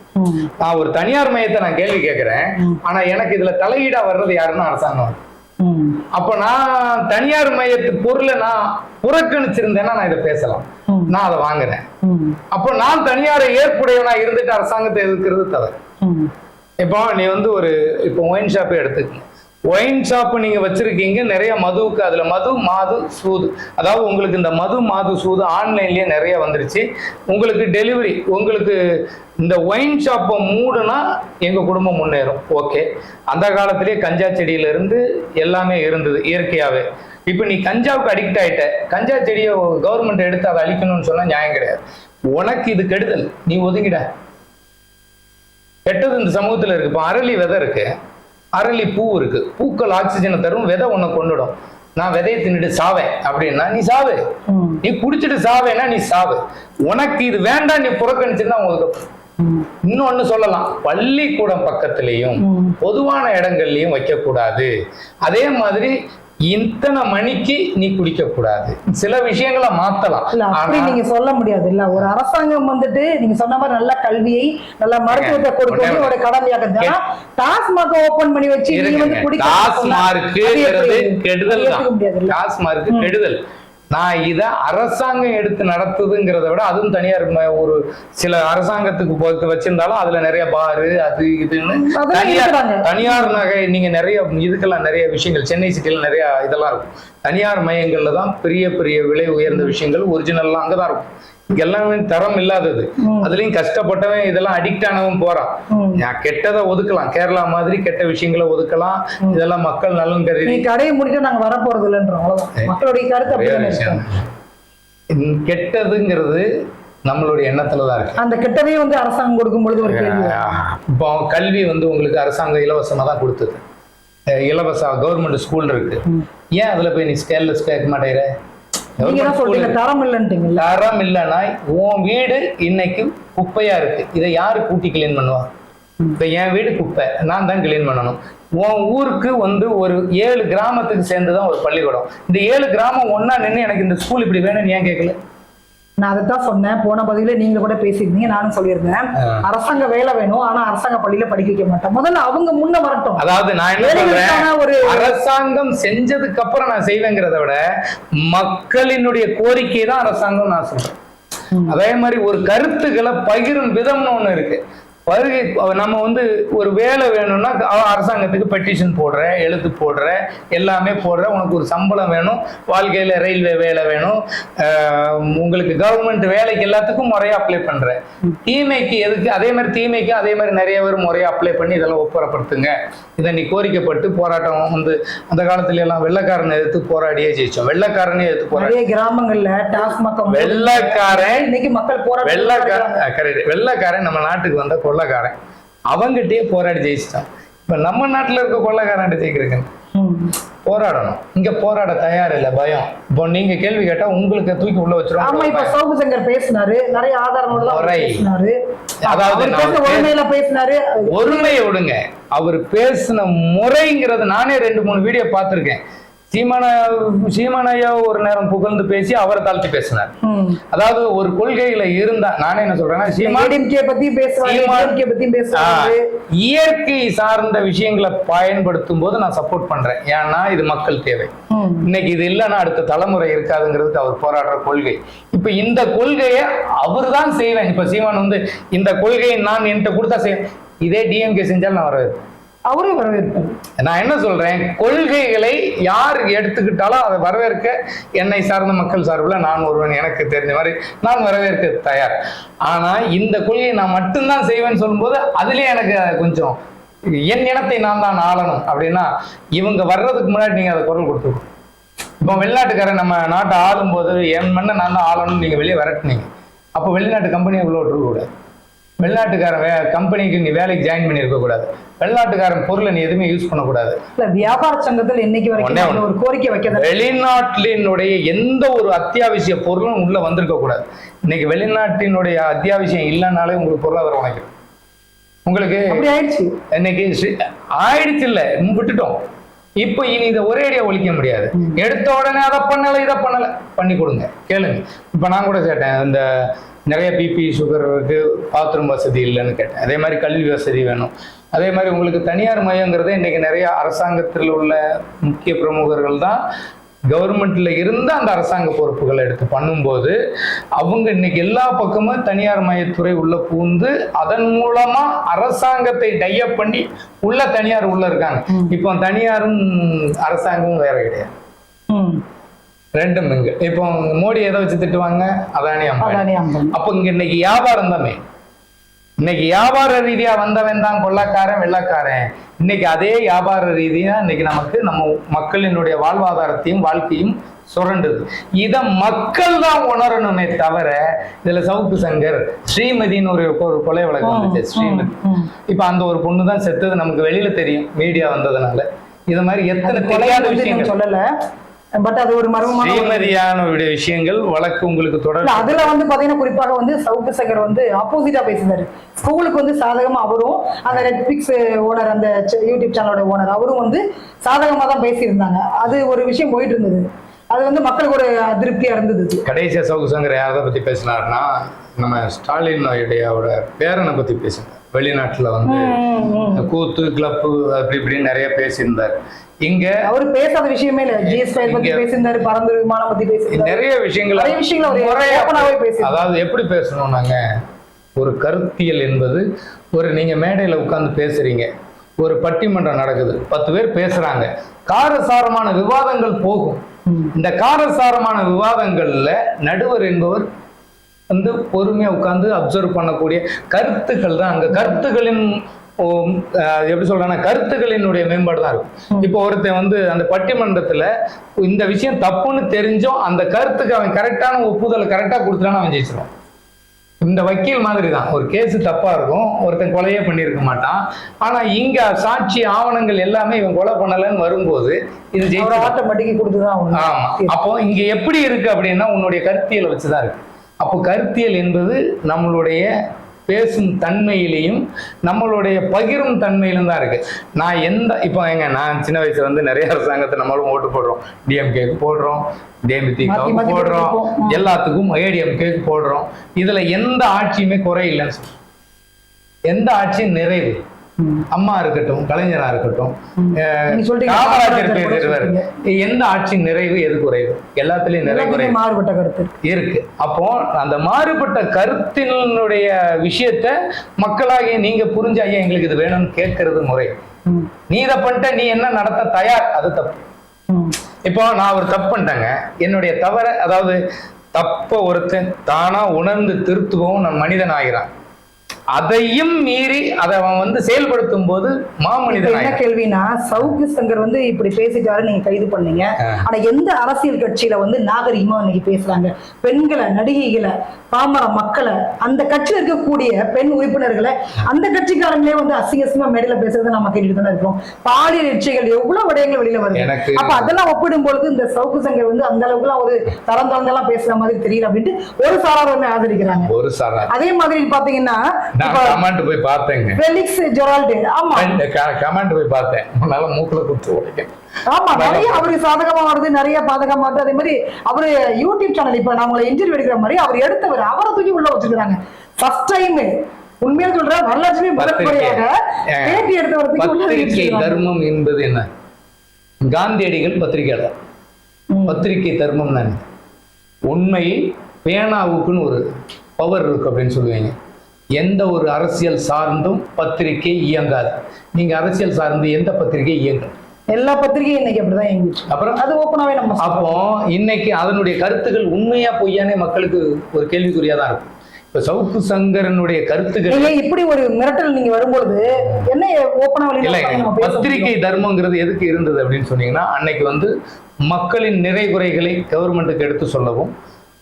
நான் ஒரு தனியார் மையத்தை நான் கேள்வி கேட்கிறேன் ஆனா எனக்கு இதுல தலையீடா வர்றது யாருன்னா அரசாங்கம். அப்ப நான் தனியார் மையத்து பொருளை நான் புறக்கணிச்சிருந்தேன்னா நான் இதை பேசலாம். நான் அதை வாங்குறேன். அப்போ நான் தனியாரை ஏற்புடையவனா இருந்துட்டு அரசாங்கத்தை எதிர்க்கிறது தவறு. இப்போ நீ வந்து ஒரு இப்போ ஒயின் ஷாப்பே எடுத்துக்கங்க ஒயின் ஷாப் நீங்க வச்சிருக்கீங்க நிறைய மதுவுக்கு அதுல மது மாது சூது. அதாவது உங்களுக்கு இந்த மது மாது சூது ஆன்லைன்லயே நிறைய வந்துருச்சு. உங்களுக்கு டெலிவரி உங்களுக்கு இந்த ஒயின் ஷாப்பை மூடுனா எங்க குடும்பம் முன்னேறும். ஓகே அந்த காலத்திலேயே கஞ்சா செடியில இருந்து எல்லாமே இருந்தது இயற்கையாவே. இப்போ நீ கஞ்சாவுக்கு அடிக்ட் ஆயிட்ட. கஞ்சா செடியை கவர்மெண்ட் எடுத்து அதை அழிக்கணும்னு சொன்னா நியாயம் கிடையாது. உனக்கு இது கெடுதல். நீ ஒதுங்கிட. கெட்டது இந்த சமூகத்துல இருக்கு. இப்போ அரளி விதை இருக்கு. அரளி பூ இருக்கு. பூக்கள் ஆக்சிஜனை தரும் விதை உன்னை கொண்டுடும். நான் விதையை தின்னுட்டு சாவேன். அப்படின்னா நீ சாவு. நீ குடிச்சிட்டு சாவேன்னா நீ சாவு. உனக்கு இது வேண்டாம் நீ புறக்கணிச்சிருந்தா உங்களுக்கு. இன்னொன்னு சொல்லலாம். பள்ளிக்கூடம் பக்கத்துலயும். பொதுவான இடங்கள்லயும் வைக்கக்கூடாது. அதே மாதிரி இத்தனை மணிக்கு நீ குடிக்க கூடாது சில விஷயங்களை மாத்தலாம் அப்படி நீங்க சொல்ல முடியாது இல்ல ஒரு அரசாங்கம் வந்துட்டு நீங்க சொன்ன மாதிரி நல்ல கல்வியை நல்ல மருத்துவத்தை கொடுக்கிறது ஒரு கடமையாக டாஸ்மாக ஓபன் பண்ணி வச்சு நீங்க வந்து. குடிக்க எப்படி? கெடுதல்? டாஸ்மார்க்கு கெடுதல் நான் இத அரசாங்கம் எடுத்து நடத்துதுங்கிறத விட அதுவும் தனியார் ஒரு சில அரசாங்கத்துக்கு பொறுத்து வச்சிருந்தாலும் அதுல நிறைய பாரு அது இதுன்னு தனியார். தனியார் நகை நீங்க நிறைய இதுக்கெல்லாம் நிறைய விஷயங்கள் சென்னை சிட்டில நிறைய இதெல்லாம் இருக்கும் தனியார் மையங்கள்ல தான் பெரிய பெரிய விலை உயர்ந்த விஷயங்கள் ஒரிஜினல்லாம் அங்கதான் இருக்கும் எல்லாமே தரம் இல்லாதது. அதுலயும் கஷ்டப்பட்டவன் இதெல்லாம் அடிக்ட் ஆனவன் போறான். கெட்டதை ஒதுக்கலாம். கேரளா மாதிரி கெட்ட விஷயங்களை ஒதுக்கலாம். இதெல்லாம் மக்கள் நலன் நீ கருதி கடையை முடிக்க நாங்க வர போறது இல்லைன்றோம் மக்களுடைய கருத்து கெட்டதுங்கிறது நம்மளுடைய எண்ணத்துல தான் இருக்கு. அந்த கெட்டவே வந்து அரசாங்கம் கொடுக்கும் பொழுது ஒரு. இப்போ கல்வி வந்து உங்களுக்கு அரசாங்கம் இலவசமா தான் கொடுத்தது. இலவச கவர்மெண்ட் ஸ்கூல் இருக்கு. ஏன் அதுல போய் நீ ஸ்கேல்லெஸ் கேட்க மாட்டேங்கிற? தரம் இல்லைன்ட்டீங்கல்ல தரம் இல்லைன்னா உன் வீடு இன்னைக்கு குப்பையா இருக்கு. இதை யாரு கூட்டி கிளீன் பண்ணுவா? இப்ப என் வீடு குப்பை. நான் தான் கிளீன் பண்ணணும். உன் ஊருக்கு வந்து ஒரு ஏழு கிராமத்துக்கு சேர்ந்துதான் ஒரு பள்ளிக்கூடம். இந்த ஏழு கிராமம் ஒண்ணா நின்று எனக்கு இந்த ஸ்கூல் இப்படி வேணும்னு ஏன் கேட்கல? நான் அதைத்தான் சொன்னேன். போன பதிவுல நீங்க கூட பேசியிருந்தீங்க நானும் சொல்லியிருந்தேன். அரசாங்க வேலை வேணும். ஆனா அரசாங்க பள்ளியில படிக்க வைக்க மாட்டோம் முதல்ல அவங்க முன்ன வரட்டும். அதாவது நான் என்ன சொல்றேன்? ஒரு அரசாங்கம் செஞ்சதுக்கு அப்புறம் நான் செய்வேங்கிறத விட மக்களினுடைய கோரிக்கை தான் அரசாங்கம் நான் சொல்றேன். அதே மாதிரி ஒரு கருத்துக்களை பகிரும் விதம்னு ஒண்ணு இருக்கு. வருகை நம்ம வந்து ஒரு வேலை வேணும்னா அரசாங்கத்துக்கு பெட்டிஷன் போடுற எழுத்து போடுற எல்லாமே போடுற உனக்கு ஒரு சம்பளம் வேணும் வாழ்க்கையில ரயில்வே வேலை வேணும். உங்களுக்கு கவர்மெண்ட் வேலைக்கு எல்லாத்துக்கும் முறையா அப்ளை பண்ற தீமைக்கு எதுக்கு அதே மாதிரி தீமைக்கு அதே மாதிரி நிறைய பேர் முறையா அப்ளை பண்ணி இதெல்லாம் ஒப்புரப்படுத்துங்க. இதை நீ கோரிக்கைப்பட்டு போராட்டம் வந்து அந்த காலத்துல எல்லாம் வெள்ளக்காரனை எதிர்த்து போராடியே ஜெயிச்சோம். வெள்ளக்காரனே எதிர்த்து போராடி கிராமங்கள்ல டாஸ்மாக் வெள்ளைக்காரன் இன்னைக்கு மக்கள் போராட்டம் வெள்ளக்காரன் கரெக்ட் வெள்ளக்காரன் நம்ம நாட்டுக்கு வந்த கொள்ளைக்காரன். அவங்கிட்டயே போராடி ஜெயிச்சிட்டான். இப்ப நம்ம நாட்டுல இருக்க கொள்ளைக்காரன் ஜெயிக்கிறதுக்கு ம். போராடணும். இங்க போராட தயார் இல்ல பயம். இப்போ நீங்க கேள்வி கேட்டா உங்களுக்கு தூக்கி உள்ள ஆமா இப்ப சௌகு சங்கர் பேசினாரு. நிறைய ஆதாரங்களோட. பேசினாரு. அதாவது உண்மையில பேசினாரு. ஒருமையை விடுங்க. அவர் பேசின முறைங்கிறது நானே ரெண்டு மூணு வீடியோ பார்த்திருக்கேன். சீமான சீமானையா ஒரு நேரம் புகழ்ந்து பேசி அவரை தாழ்த்தி பேசினார். அதாவது ஒரு கொள்கையில இருந்தா நானே என்ன சொல்றேன்னா இயற்கை சார்ந்த விஷயங்களை பயன்படுத்தும் போது நான் சப்போர்ட் பண்றேன். ஏன்னா இது மக்கள் தேவை. இன்னைக்கு இது இல்லைன்னா அடுத்த தலைமுறை இருக்காதுங்கிறதுக்கு அவர் போராடுற கொள்கை. இப்ப இந்த கொள்கையை அவர் தான் செய்வேன். இப்ப சீமான் வந்து இந்த கொள்கையை நான் என்கிட்ட கொடுத்தா செய்வேன். இதே டிஎம்கே செஞ்சாலும் நான் வரவேற்பேன். அவரே வரவேற்பார். நான் என்ன சொல்றேன்? கொள்கைகளை யார் எடுத்துக்கிட்டாலும் அதை வரவேற்க என்னை சார்ந்த மக்கள் சார்பில் நான் ஒருவன் எனக்கு தெரிஞ்ச மாதிரி நான் வரவேற்க தயார். ஆனா இந்த கொள்கையை நான் மட்டும்தான் செய்வேன்னு சொல்லும்போது அதுலயே எனக்கு கொஞ்சம் என் இனத்தை நான் தான் ஆளணும் அப்படின்னா இவங்க வர்றதுக்கு முன்னாடி நீங்க அதை குரல் கொடுத்துருக்கணும் இப்போ வெளிநாட்டுக்காரன் நம்ம நாட்டை ஆளும்போது என் மண்ணை நான் தான் ஆளணும்னு நீங்க வெளியே வரட்டினீங்க. அப்போ வெளிநாட்டு கம்பெனியை உள்ள விட்டுருக்க கூடாது வெளிநாட்டுக்காரன் கம்பெனிக்கு நீ வேலைக்கு ஜாயின் பண்ணியிருக்க கூடாது. வெளிநாட்டுக்காரன் பொருளை நீ எதுவுமே யூஸ் பண்ணக்கூடாது. இல்ல வியாபார சங்கத்தில் இன்னைக்கு வரைக்கும் ஒரு கோரிக்கை வைக்க வெளிநாட்டினுடைய எந்த ஒரு அத்தியாவசிய பொருளும் உள்ள வந்திருக்க கூடாது. இன்னைக்கு வெளிநாட்டினுடைய அத்தியாவசியம் இல்லைனாலே உங்களுக்கு பொருளாதாரம் உழைக்கும் உங்களுக்கு ஆயிடுச்சு. இன்னைக்கு ஆயிடுச்சு இல்ல விட்டுட்டோம். இப்போ இனி இதை ஒரே அடியா ஒழிக்க முடியாது. எடுத்த உடனே அதை பண்ணல இதை பண்ணல. பண்ணி கொடுங்க. கேளுங்க. இப்போ நான் கூட கேட்டேன் இந்த நிறைய பிபி சுகர் இருக்கு பாத்ரூம் வசதி இல்லைன்னு கேட்டேன். அதே மாதிரி கல்வி வசதி வேணும். அதே மாதிரி உங்களுக்கு தனியார் மையங்கிறது இன்னைக்கு நிறைய அரசாங்கத்தில் உள்ள முக்கிய பிரமுகர்கள் தான் கவர்மெண்ட்ல இருந்து அந்த அரசாங்க பொறுப்புகளை எடுத்து பண்ணும்போது அவங்க இன்னைக்கு எல்லா பக்கமும் தனியார் மையத்துறை உள்ள பூந்து அதன் மூலமா அரசாங்கத்தை டையப் பண்ணி உள்ள தனியார் உள்ள இருக்காங்க. இப்போ தனியாரும் அரசாங்கமும் வேற கிடையாது. ரெண்டும் இங்க. இப்போ மோடி எதை வச்சு திட்டுவாங்க அதானி அம்பானி. அப்போ இங்க இன்னைக்கு வியாபாரம் தானே? இன்னைக்கு வியாபார ரீதியா வந்தவன் தான் கொள்ளக்காரன் வெள்ளக்காரன். இன்னைக்கு அதே வியாபார ரீதியா இன்னைக்கு நமக்கு நம்ம மக்களினுடைய வாழ்வாதாரத்தையும் வாழ்க்கையும் சுரண்டுது. இத மக்கள் தான் உணரணுமே தவிர இதுல சவுக்கு சங்கர் ஸ்ரீமதின்னு ஒரு ஒரு கொலை வழக்கு வந்துச்சு ஸ்ரீமதி. இப்ப அந்த ஒரு பொண்ணு தான் செத்தது நமக்கு வெளியில தெரியும் மீடியா வந்ததுனால. இது மாதிரி எத்தனை தெரியாத விஷயங்கள். சொல்லல. பட் அது ஒரு மர்மமான ஸ்ரீமதியான விஷயங்கள் வழக்கு உங்களுக்கு தொடர் இல்ல அதுல வந்து பாத்தீங்கன்னா குறிப்பாக வந்து சவுக்கு சங்கர் வந்து ஆப்போசிட்டா பேசினாரு. ஸ்கூலுக்கு வந்து சாதகமா அவரும் அந்த நெட்ஃபிளிக்ஸ் ஓனர் அந்த யூடியூப் சேனலோட ஓனர் அவரும் வந்து சாதகமா தான் பேசியிருந்தாங்க. அது ஒரு விஷயம் போயிட்டு இருந்தது. அது வந்து மக்களுக்கு ஒரு அதிருப்தியா இருந்தது. கடைசியா சவுக்கு சங்கர் யாரை பத்தி பேசினாருன்னா நம்ம ஸ்டாலின் அவரோட பேரனை பத்தி பேசினார். வெளிநாட்டுல வந்து. கூத்து கிளப்பு அப்படி இப்படின்னு நிறைய பேசியிருந்தார். இங்க அவரு பேசாத விஷயமே இல்ல. ஜிஎஸ் பத்தி இங்க- பேசியிருந்தாரு பறந்து விமானம் பத்தி பேசியிருந்தாரு. நிறைய விஷயங்கள் நிறைய விஷயங்கள் அவர் ஓப்பனாவே பேசியிருந்தார். அதாவது எப்படி பேசணும் நாங்க? ஒரு கருத்தியல் என்பது ஒரு நீங்க மேடையில உட்கார்ந்து பேசுறீங்க. ஒரு பட்டிமன்றம் நடக்குது. பத்து பேர் பேசுறாங்க. காரசாரமான விவாதங்கள் போகும். இந்த காரசாரமான விவாதங்கள்ல நடுவர் என்பவர் வந்து பொறுமையா உட்கார்ந்து அப்சர்வ் பண்ணக்கூடிய கருத்துக்கள் தான். அங்க கருத்துக்களின் எப்படி சொல்றேன்னா கருத்துக்களினுடைய மேம்பாடு தான் இருக்கும் இப்போ ஒருத்தன் வந்து அந்த பட்டிமன்றத்துல இந்த விஷயம் தப்புன்னு தெரிஞ்சும் அந்த கருத்துக்கு அவன் கரெக்டான ஒப்புதலை கரெக்டா கொடுத்துட்டான்னு அவன் ஜெயிச்சிருவான். இந்த வக்கீல் மாதிரி தான் ஒரு கேஸ் தப்பா இருக்கும் ஒருத்தன் கொலையே பண்ணியிருக்க மாட்டான். ஆனா இங்க சாட்சி ஆவணங்கள் எல்லாமே இவன் கொலை பண்ணலன்னு வரும்போது இது அவர் ஜெயிச்சிருவான். ஆட்டோமேட்டிக் கொடுத்துதான் ஆமா. அப்போ இங்க எப்படி இருக்கு அப்படின்னா உன்னுடைய கருத்தியல் வச்சுதான் இருக்கு. அப்போ கருத்தியல் என்பது நம்மளுடைய பேசும் தன்மையிலையும் நம்மளுடைய பகிரும் தன்மையிலும் தான் இருக்கு. நான் எந்த இப்போ எங்க நான் சின்ன வயசுல வந்து நிறைய அரசாங்கத்தை நம்மளும் ஓட்டு போடுறோம். டிஎம்கேக்கு போடுறோம் மாத்தி போடுறோம். எல்லாத்துக்கும் ஏடிஎம்கேக்கு போடுறோம். இதுல எந்த ஆட்சியுமே குறை இல்லைன்னு சொல்றேன் எந்த ஆட்சியும் நிறைவு. அம்மா இருக்கட்டும் கலைஞரா இருக்கட்டும் காமராஜர் சொல்றீங்க. எந்த ஆட்சியின் நிறைவு எது குறைவு? எல்லாத்துலயும் நிறை குறைவு. மாறுபட்ட கருத்து இருக்கு. அப்போ அந்த மாறுபட்ட கருத்தினுடைய விஷயத்த மக்களாகிய நீங்க புரிஞ்ச ஐயா எங்களுக்கு இது வேணும்னு கேட்கறது முறை. நீ இதை பண்ணிட்ட நீ என்ன நடத்த தயார்? அது தப்பு. இப்போ நான் ஒரு தப்பு பண்ணிட்டேங்க. என்னுடைய தவற அதாவது தப்ப ஒருத்தன் தானா உணர்ந்து திருத்துவவும் நான் மனிதன் ஆகிறான். அதையும் மீறி அதை அவன் வந்து செயல்படுத்தும் போது மாமனிதன் என்ன கேள்வினா சவுக்கு சங்கர் வந்து இப்படி பேசிட்டாரு நீங்க கைது பண்ணீங்க. ஆனா எந்த அரசியல் கட்சியில வந்து நாகரிகமா இன்னைக்கு பேசுறாங்க? பெண்களை நடிகைகளை பாமர மக்களை அந்த கட்சியில இருக்கக்கூடிய பெண் உறுப்பினர்களை அந்த கட்சிக்காரங்களே வந்து அசிங்கசிங்கமா மேடையில பேசுறதை நம்ம கேட்டுட்டு தானே இருக்கோம் பாலியல் இச்சைகள் எவ்வளவு விடயங்கள் வெளியில வருது? அப்ப அதெல்லாம் ஒப்பிடும் பொழுது இந்த சவுக்கு சங்கர் வந்து அந்த அளவுக்கு எல்லாம் ஒரு தரம் தாழ்ந்தெல்லாம் பேசுற மாதிரி தெரியல அப்படின்ட்டு ஒரு சாரார் வந்து ஆதரிக்கிறாங்க. ஒரு சாரா அதே மாதிரி பாத்தீங்கன்னா கமெண்ட் போய் பார்த்தேங்க. ஃபெலிக்ஸ் ஜெரால்டு ஆமா. கமெண்ட் போய் பார்த்தேன். முன்னால மூக்குல குத்து உடைக்க ஆமா நிறைய அவருக்கு சாதகமா வருது நிறைய பாதகமா வருது. அதே மாதிரி அவரு யூடியூப் சேனல் இப்ப நான் உங்களை இன்டர்வியூ எடுக்கிற மாதிரி அவர் எடுத்தவர் அவரை தூக்கி உள்ள வச்சிருக்காங்க ஃபர்ஸ்ட் டைம் உண்மையா சொல்றேன் வரலாற்றுமே முதற்படியாக ஏங்க, பேட்டி எடுத்தவர் தூக்கி உள்ள பத்திரிகை. தர்மம் என்பது என்ன? காந்தியடிகள் பத்திரிகையாளர். பத்திரிகை தர்மம் தான். உண்மையில் பேனாவுக்குன்னு ஒரு பவர் இருக்கு அப்படின்னு சொல்லுவீங்க. எந்த ஒரு அரசியல் சார்ந்தும் பத்திரிகை இயங்காது. நீங்க அரசியல் சார்ந்து எந்த பத்திரிகை இயங்கும் எல்லா பத்திரிகையும் இன்னைக்கு அப்படிதான் இயங்கிச்சு அப்புறம்? அது ஓப்பனாவே நம்ம. அப்போ இன்னைக்கு அதனுடைய கருத்துக்கள் உண்மையா பொய்யானே மக்களுக்கு ஒரு கேள்விக்குறியா தான் இருக்கும். இப்ப சவுக்கு சங்கரனுடைய கருத்துக்கள் இப்படி ஒரு மிரட்டல் நீங்க வரும்பொழுது என்ன ஓப்பனா பத்திரிகை தர்மங்கிறது எதுக்கு இருந்தது அப்படின்னு சொன்னீங்கன்னா அன்னைக்கு வந்து மக்களின் நிறை குறைகளை கவர்மெண்ட்டுக்கு எடுத்து சொல்லவும்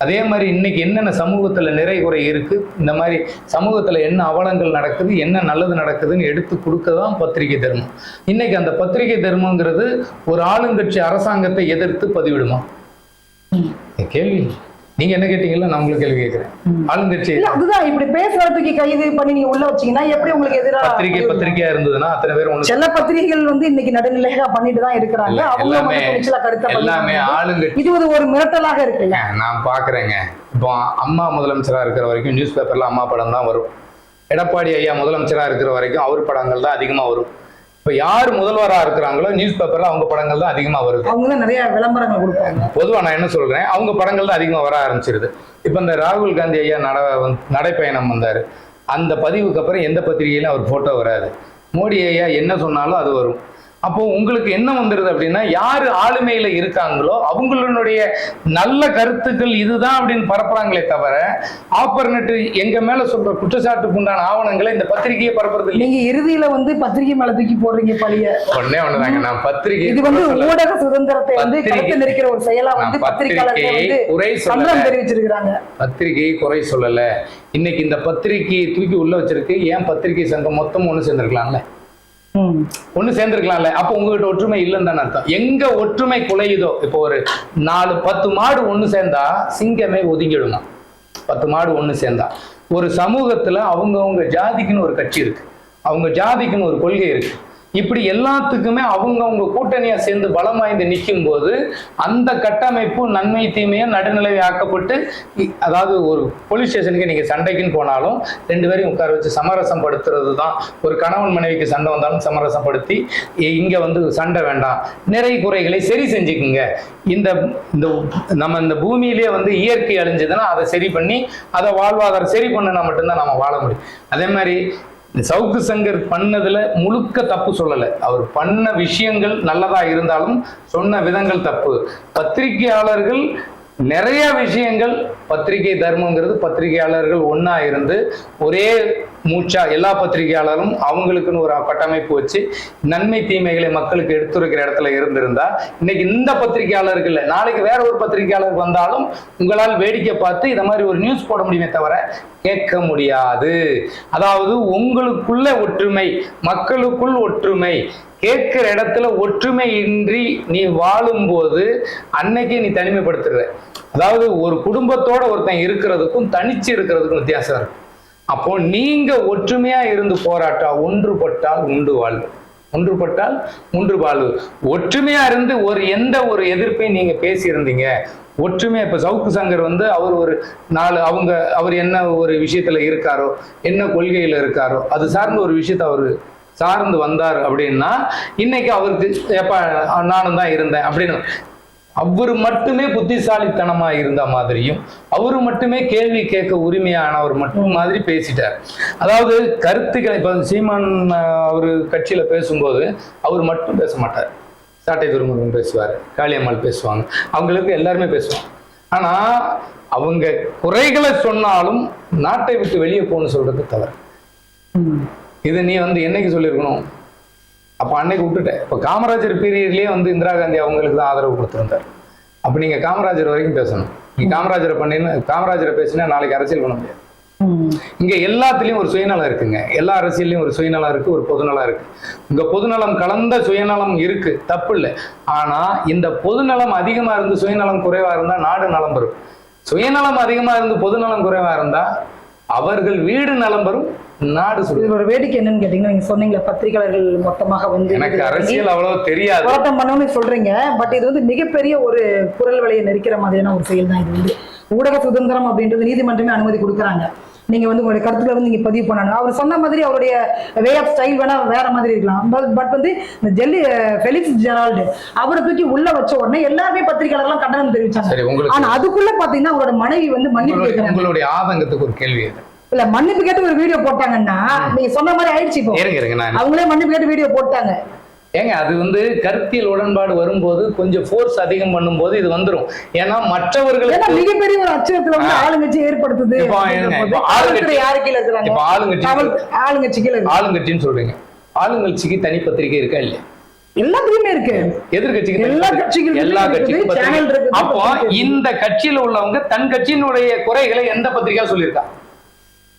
அதே மாதிரி இன்னைக்கு என்னென்ன சமூகத்துல நிறை குறை இருக்கு இந்த மாதிரி சமூகத்துல என்ன அவலங்கள் நடக்குது என்ன நல்லது நடக்குதுன்னு எடுத்து கொடுக்க தான் பத்திரிகை தர்மம். இன்னைக்கு அந்த பத்திரிகை தர்மங்கிறது ஒரு ஆளுங்கட்சி அரசாங்கத்தை எதிர்த்து பதிவிடுமா? கேள்வி. நீங்க என்ன கேட்டீங்கல்ல நான் உங்களுக்கு கேள்வி கேட்கிறேன். ஆளுங்கட்சி இல்ல அதுதான் இப்படி பேசுறதுக்கு கைது பண்ணி நீங்க உள்ள வச்சீங்கன்னா எப்படி உங்களுக்கு எதிராக பத்திரிகை பத்திரிகையா இருந்ததுன்னா அத்தனை பேர் ஒண்ணு சில பத்திரிகைகள் வந்து இன்னைக்கு நடுநிலையா பண்ணிட்டு தான் இருக்கிறாங்க. எல்லாமே- எல்லாமே ஆளுங்கட்சி இது ஒரு ஒரு மிரட்டலாக இருக்குல்ல. நான் பாக்குறேங்க. இப்போ அம்மா முதலமைச்சரா இருக்கிற வரைக்கும் நியூஸ் பேப்பர்ல அம்மா படம் தான் வரும். எடப்பாடி ஐயா முதலமைச்சரா இருக்கிற வரைக்கும் அவர் படங்கள் தான் அதிகமா வரும். இப்போ யார் முதல்வரா இருக்கிறாங்களோ நியூஸ் பேப்பர்ல அவங்க படங்கள் தான் அதிகமா வருது. அவங்க நிறைய விளம்பரங்கள் கொடுப்பாங்க. பொதுவா நான் என்ன சொல்றேன் அவங்க படங்கள் தான் அதிகமா வர ஆரம்பிச்சிருது. இப்போ இந்த ராகுல் காந்தி ஐயா நட நடைப்பயணம் வந்தாரு. அந்த பதிவுக்கு அப்புறம் எந்த பத்திரிகையிலும் அவர் போட்டோ வராது. மோடி ஐயா என்ன சொன்னாலும் அது வரும். அப்போ உங்களுக்கு என்ன வந்துருது அப்படின்னா யாரு ஆளுமையில இருக்காங்களோ அவங்களுடைய நல்ல கருத்துக்கள் இதுதான் அப்படின்னு பரப்புறாங்களே தவிர ஆப்பர்னட்டு எங்க மேல சொல்ற குற்றச்சாட்டுக்கு உண்டான ஆவணங்களை இந்த பத்திரிகையை பரப்புறது நீங்க இறுதியில வந்து பத்திரிகை மேல தூக்கி போடுறீங்க பழிய. ஒன்னே ஒண்ணுதாங்க நான் பத்திரிகை இது வந்து ஊடக சுதந்திரத்தை வந்து கருத்து நெரிக்கிற ஒரு செயலா வந்து பத்திரிகையாளர்கள் குறை சொல்லல. தெரிவிச்சிருக்கிறாங்க. பத்திரிகையை குறை சொல்லல. இன்னைக்கு இந்த பத்திரிகையை தூக்கி உள்ள வச்சிருக்கு. ஏன் பத்திரிகை சங்கம் மொத்தம் ஒண்ணு சேர்ந்திருக்கலாம்ல? ம். ஒண்ணு சேர்ந்துருக்கலாம்ல. அப்போ உங்ககிட்ட ஒற்றுமை இல்லைன்னு தானே அர்த்தம். எங்க ஒற்றுமை குலையுதோ இப்போ ஒரு நாலு பத்து மாடு ஒண்ணு சேர்ந்தா சிங்கமே ஒதுங்கிடுங்க பத்து மாடு ஒண்ணு சேர்ந்தா. ஒரு சமூகத்துல அவங்கவுங்க ஜாதிக்குன்னு ஒரு கட்சி இருக்கு. அவங்க ஜாதிக்குன்னு ஒரு கொள்கை இருக்கு. இப்படி எல்லாத்துக்குமே அவங்கவுங்க கூட்டணியா சேர்ந்து பலம் வாய்ந்து நிற்கும் போது அந்த கட்டமைப்பு நன்மை தீமையும் நடுநிலை ஆக்கப்பட்டு இ- அதாவது ஒரு போலீஸ் ஸ்டேஷனுக்கு நீங்க சண்டைக்குன்னு போனாலும் ரெண்டு பேரையும் உட்கார வச்சு சமரசம் படுத்துறது தான் ஒரு கணவன் மனைவிக்கு சண்டை வந்தாலும் சமரசப்படுத்தி படுத்தி இங்க வந்து சண்டை வேண்டாம். நிறை குறைகளை சரி செஞ்சுக்குங்க. இந்த இந்த நம்ம இந்த பூமியிலேயே வந்து இயற்கை அழிஞ்சதுன்னா அதை சரி பண்ணி அதை வாழ்வாதாரம் சரி பண்ணினா மட்டும்தான் நம்ம வாழ முடியும். அதே மாதிரி இந்த சவுக்கு சங்கர் பண்ணதுல முழுக்க தப்பு சொல்லலை. அவர் பண்ண விஷயங்கள் நல்லதா இருந்தாலும் சொன்ன விதங்கள் தப்பு. பத்திரிகையாளர்கள் நிறைய விஷயங்கள் பத்திரிகை தர்மங்கிறது பத்திரிகையாளர்கள் ஒன்றா இருந்து ஒரே மூச்சா எல்லா பத்திரிகையாளரும் அவங்களுக்குன்னு ஒரு கட்டமைப்பு வச்சு நன்மை தீமைகளை மக்களுக்கு எடுத்துரைக்கிற இடத்துல இருந்திருந்தா இன்னைக்கு இந்த பத்திரிகையாளர்கள் இல்லை. நாளைக்கு வேற ஒரு பத்திரிகையாளர் வந்தாலும் உங்களால் வேடிக்கை பார்த்து இந்த மாதிரி ஒரு நியூஸ் போட முடியுமே தவிர கேட்க முடியாது. அதாவது உங்களுக்குள்ள ஒற்றுமை மக்களுக்குள் ஒற்றுமை கேட்கிற இடத்துல ஒற்றுமை இன்றி நீ வாழும்போது அன்னைக்கு நீ தனிமைப்படுத்துற அதாவது ஒரு குடும்பத்தோட ஒருத்தன் இருக்கிறதுக்கும் தனிச்சு இருக்கிறதுக்கும் வித்தியாசம் இருக்கு. அப்போ நீங்க ஒற்றுமையா இருந்து போராட்டா ஒன்றுபட்டால் உண்டு வாழ்வு. ஒன்றுபட்டால் உண்டு வாழ்வு. ஒற்றுமையா இருந்து ஒரு எந்த ஒரு எதிர்ப்பையும் நீங்க பேசியிருந்தீங்க? ஒற்றுமையா இப்ப சவுக்கு சங்கர் வந்து அவர் ஒரு நாலு அவங்க அவர் என்ன ஒரு விஷயத்துல இருக்காரோ என்ன கொள்கையில இருக்காரோ அது சார்ந்த ஒரு விஷயத்த அவர் சார்ந்து வந்தார் அப்படின்னா இன்னைக்கு அவருக்கு எப்ப நானும் தான் இருந்தேன் அப்படின்னு அவர் மட்டுமே புத்திசாலித்தனமா இருந்த மாதிரியும் அவரு மட்டுமே கேள்வி கேட்க உரிமையானவர் மட்டும் மாதிரி பேசிட்டார். அதாவது கருத்துக்களை இப்ப சீமான் அவரு கட்சியில பேசும்போது அவர் மட்டும் பேச மாட்டார். சாட்டை துருமுருகன் பேசுவார் காளியம்மாள் பேசுவாங்க அவங்களுக்கு எல்லாருமே பேசுவாங்க. ஆனா அவங்க குறைகளை சொன்னாலும் நாட்டை விட்டு வெளியே போகணும்னு சொல்றது தவறு. இது நீ வந்து என்னைக்கு சொல்லியிருக்கணும்? அப்போ அன்னைக்கு விட்டுட்டேன். இப்போ காமராஜர் பீரியட்லேயே வந்து இந்திரா காந்தி அவங்களுக்கு தான் ஆதரவு கொடுத்துருந்தார். அப்போ நீங்கள் காமராஜர் வரைக்கும் பேசணும். நீ காமராஜரை பண்ணின்னு காமராஜரை பேசினா நாளைக்கு அரசியல் பண்ண முடியாது. இங்க எல்லாத்துலயும் ஒரு சுயநலம் இருக்குங்க. எல்லா அரசியல்லையும் ஒரு சுயநலம் இருக்கு ஒரு பொதுநலம் இருக்கு. உங்க பொதுநலம் கலந்த சுயநலம் இருக்கு. தப்பு இல்லை. ஆனா இந்த பொதுநலம் அதிகமா இருந்து சுயநலம் குறைவா இருந்தா நாடு நலம் பெறும். சுயநலம் அதிகமா இருந்து பொதுநலம் குறைவா இருந்தா அவர்கள் வீடு நலம் பெறும் நாடு இதோட வேடிக்கை என்னன்னு கேட்டீங்கன்னா நீங்க சொன்னீங்களே பத்திரிகையாளர்கள் மொத்தமாக வந்து எனக்கு அரசியல் அவ்வளவு தெரியாது. போராட்டம் பண்ணணும்னு சொல்றீங்க. பட் இது வந்து மிகப்பெரிய ஒரு குரல் வலையை நெரிக்கிற மாதிரியான ஒரு செயல் தான் இது வந்து. ஊடக சுதந்திரம் அப்படின்றது நீதிமன்றமே அனுமதி கொடுக்குறாங்க. நீங்க வந்து உங்களுடைய கருத்துக்களை வந்து நீங்க பதிவு பண்ணணும். அவர் சொன்ன மாதிரி அவருடைய வே ஆஃப் ஸ்டைல் வேணா வேற மாதிரி இருக்கலாம். பட் வந்து இந்த ஜெல்லி ஃபெலிக்ஸ் ஜெரால்டு அவரை தூக்கி உள்ள வச்ச உடனே எல்லாருமே பத்திரிகையாளர்லாம் கண்டனம் தெரிவிச்சாங்க. ஆனா அதுக்குள்ள பாத்தீங்கன்னா அவரோட மனைவி வந்து மன்னிப்பு உங்களுடைய- ஆதங்கத்துக்கு ஒரு கேள்வி இல்ல மன்னிப்பு கேட்டு ஒரு வீடியோ போட்டாங்கன்னா நீங்க சொன்ன மாதிரி ஆயிடுச்சு இப்போ. இருங்க இருங்க நான் அவங்களே மன்னிப்பு கேட்டு வீடியோ போட்டாங்க. ஏங்க அது வந்து கருத்தியல் உடன்பாடு வரும்போது கொஞ்சம் ஃபோர்ஸ் அதிகம் பண்ணும்போது இது வந்துரும். ஏன்னா மற்றவர்களுக்கு மிகப்பெரிய ஒரு அச்சுறுத்தல வந்து ஆளுங்கட்சி ஏற்படுத்துது ஆளுங்கட்சி-. ஆளுங்கட்சின்னு சொல்றீங்க. ஆளுங்கட்சிக்கு தனி பத்திரிகை இருக்கா இல்லையா? எல்லாத்துலயுமே இருக்கு. எதிர்கட்சிக்கு எல்லா. கட்சிகளுக்கும் எல்லா இருக்குது, அப்போ. இந்த கட்சியில உள்ளவங்க தன் கட்சியினுடைய குறைகளை எந்த பத்திரிகை சொல்லியிருக்கா?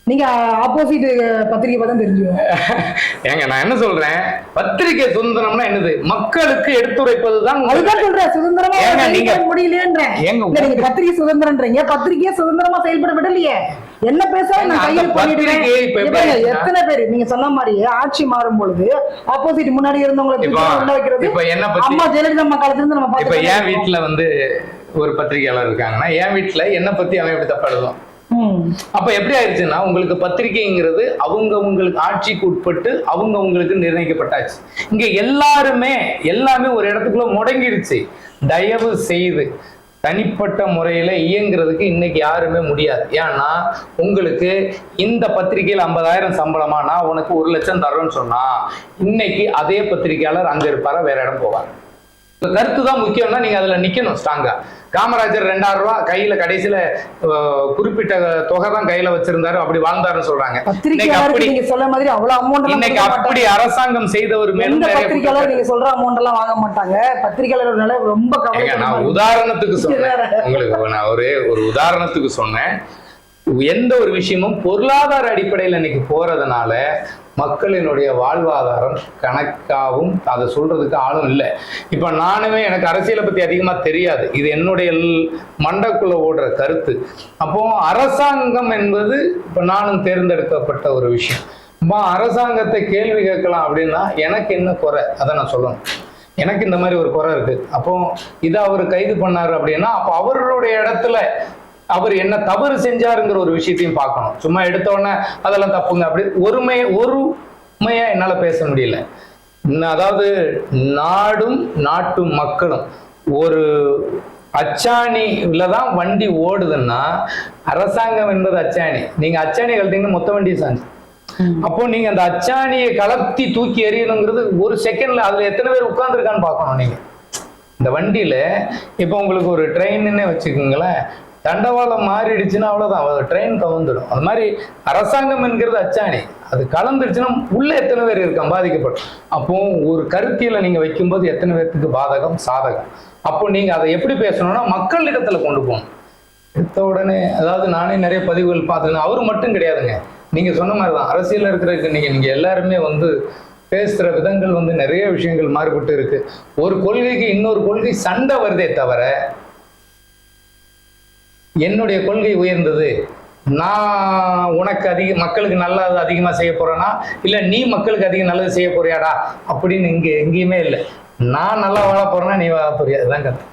நீங்க ஆப்போசிட் பத்திரிகை பார்த்தா தெரிஞ்சுக்கும். ஏங்க நான் என்ன சொல்றேன்? பத்திரிகை சுதந்திரம்னா என்னது? மக்களுக்கு எடுத்துரைப்பதுதான் அதுதான் சொல்றேன் சுதந்திரமா நீங்க- முடியலையேன்றேன் ஏங்க, நீங்க பத்திரிகை சுதந்திரன்றீங்க பத்திரிகையே சுதந்திரமா செயல்பட விடலையே என்ன பேசாலும் நான் கையில் ஆச்சுன்னா? எத்தனை பேர்? நீங்க சொன்ன மாதிரியே ஆட்சி மாறும் பொழுது ஆப்போசிட் முன்னாடி இருந்தவங்களை தூக்கி இப்போ- உள்ள வைக்கிறது அம்மா ஜெயலலிதா அம்மா காலத்துல இருந்து நம்ம இப்ப என் வீட்டுல வந்து ஒரு பத்திரிகையாளர் இருக்காங்கன்னா என் வீட்டுல என்ன பத்தி அவன் எப்படி தப்பா எழுதுவான் ம். அப்ப எப்படி ஆயிடுச்சுன்னா உங்களுக்கு பத்திரிகைங்கிறது அவங்க உங்களுக்கு ஆட்சிக்கு உட்பட்டு அவங்க உங்களுக்கு நிர்ணயிக்கப்பட்டாச்சு. இங்க எல்லாருமே எல்லாமே ஒரு இடத்துக்குள்ள முடங்கிடுச்சு தயவு செய்து தனிப்பட்ட முறையில இயங்குறதுக்கு இன்னைக்கு யாருமே முடியாது. ஏன்னா உங்களுக்கு இந்த பத்திரிகையில் ஐம்பதாயிரம் சம்பளமா நான் உனக்கு ஒரு லட்சம் தர்றேன்னு சொன்னா இன்னைக்கு அதே பத்திரிகையாளர் அங்க இருப்பாரா வேற இடம் போவார்? கருத்து தான் முக்கியம்னா நீங்க அதுல நிக்கணும் ஸ்ட்ராங்கா காமராஜர் ரெண்டாயிரம் ரூபாய் கையில கடைசியில குறிப்பிட்ட தொகை தான் கையில வச்சிருந்தாரு. அப்படி வாழ்ந்தாருன்னு சொல்றாங்க. நீங்க சொல்ல மாதிரி அவ்வளவு அமௌண்ட் இன்னைக்கு அப்படி அரசாங்கம் செய்தவர் மேலும் பத்திரிகையாளர். நீங்க சொல்ற அமௌண்ட் எல்லாம் வாங்க மாட்டாங்க. பத்திரிகையாளர் நிலை ரொம்ப நான். உதாரணத்துக்கு சொன்னேன். உங்களுக்கு நான் ஒரே ஒரு உதாரணத்துக்கு சொன்னேன். எந்த ஒரு விஷயமும் பொருளாதார அடிப்படையில் இன்னைக்கு போறதுனால மக்களினுடைய வாழ்வாதாரம் கணக்காகவும் அதை சொல்றதுக்கு ஆளும் இல்லை. இப்ப நானுமே எனக்கு அரசியலை பத்தி அதிகமா தெரியாது. இது என்னுடைய மண்டக்குள்ள ஓடுற கருத்து. அப்போ அரசாங்கம் என்பது இப்ப நானும் தேர்ந்தெடுக்கப்பட்ட ஒரு விஷயம். அம்மா அரசாங்கத்தை கேள்வி கேட்கலாம் அப்படின்னா எனக்கு என்ன குறை? அதை நான் சொல்லணும். எனக்கு இந்த மாதிரி ஒரு குறை இருக்கு. அப்போ இதை அவர் கைது பண்ணாரு அப்படின்னா அப்போ அவர்களுடைய இடத்துல அவர் என்ன தவறு செஞ்சாருங்கிற ஒரு விஷயத்தையும் பார்க்கணும். சும்மா எடுத்த உடனே அதெல்லாம் தப்புங்க. அப்படி ஒருமை ஒருமையா என்னால பேச முடியல. அதாவது நாடும் நாட்டு மக்களும் ஒரு அச்சாணியில தான் வண்டி ஓடுதுன்னா அரசாங்கம் என்பது அச்சாணி. நீங்க அச்சாணி கழட்டிங்கன்னா மொத்த வண்டி சாஞ்சு. அப்போ நீங்க அந்த அச்சாணியை கலத்தி தூக்கி எறியணுங்கிறது ஒரு செகண்ட்ல அதுல எத்தனை பேர் உட்கார்ந்துருக்கான்னு பார்க்கணும் நீங்க. இந்த வண்டியில இப்போ உங்களுக்கு ஒரு ட்ரெயின்னு வச்சுக்கோங்களேன் தண்டவாளம் மாறிடுச்சுன்னா அவ்வளவுதான். ட்ரெயின் கவுந்துடும். அது மாதிரி அரசாங்கம் என்கிறது அச்சாணி. அது கலந்துருச்சுன்னா உள்ளே எத்தனை பேர் இருக்கான் பாதிக்கப்படும். அப்போ ஒரு கருத்தியில் நீங்கள் வைக்கும்போது எத்தனை பேர்த்துக்கு பாதகம்? சாதகம். அப்போ நீங்கள் அதை எப்படி பேசணும்னா மக்கள் இடத்துல கொண்டு போகணும். எடுத்த உடனே அதாவது நானே நிறைய பதிவுகள் பார்த்துருக்கேன். அவர் மட்டும் கிடையாதுங்க. நீங்கள் சொன்ன மாதிரி தான் அரசியலில் இருக்கிறதுக்கு நீங்கள் நீங்கள் எல்லாருமே வந்து பேசுகிற விதங்கள் வந்து நிறைய விஷயங்கள் மாறுபட்டு இருக்குது ஒரு கொள்கைக்கு இன்னொரு கொள்கை சண்டை வருதே தவிர என்னுடைய கொள்கை உயர்ந்தது. நான் உனக்கு அதிக மக்களுக்கு நல்லது அதிகமா செய்ய போறேனா? இல்ல நீ மக்களுக்கு அதிகம் நல்லது செய்ய போறியாடா? அப்படின்னு இங்க எங்கேயுமே இல்லை. நான் நல்லா வாழ போறேன்னா நீ வாழ போறியா? அதுதான் கருத்து.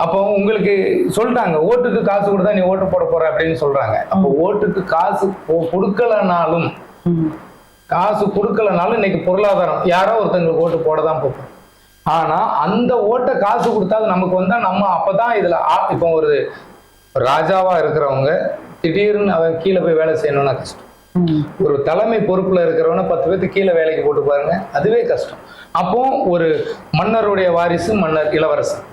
அப்போ உங்களுக்கு சொல்லிட்டாங்க ஓட்டுக்கு காசு கொடுத்தா நீ ஓட்டு போட போற அப்படின்னு சொல்றாங்க. அப்போ ஓட்டுக்கு காசு கொடுக்கலனாலும். காசு கொடுக்கலனாலும் இன்னைக்கு பொருளாதாரம் யாரோ ஒருத்தங்களுக்கு ஓட்டு போட தான் போகிறோம் ஆனா அந்த ஓட்டை காசு கொடுத்தா நமக்கு வந்தா நம்ம அப்பதான் இதுல இப்போ ஒரு ராஜாவா இருக்கிறவங்க திடீர்னு அவன் கீழே போய் வேலை செய்யணும்னா கஷ்டம். ஒரு தலைமை பொறுப்புல இருக்கிறவன பத்து பேர்த்து கீழே வேலைக்கு போட்டு பாருங்க அதுவே கஷ்டம். அப்போ ஒரு மன்னருடைய வாரிசு மன்னர் இளவரசன்.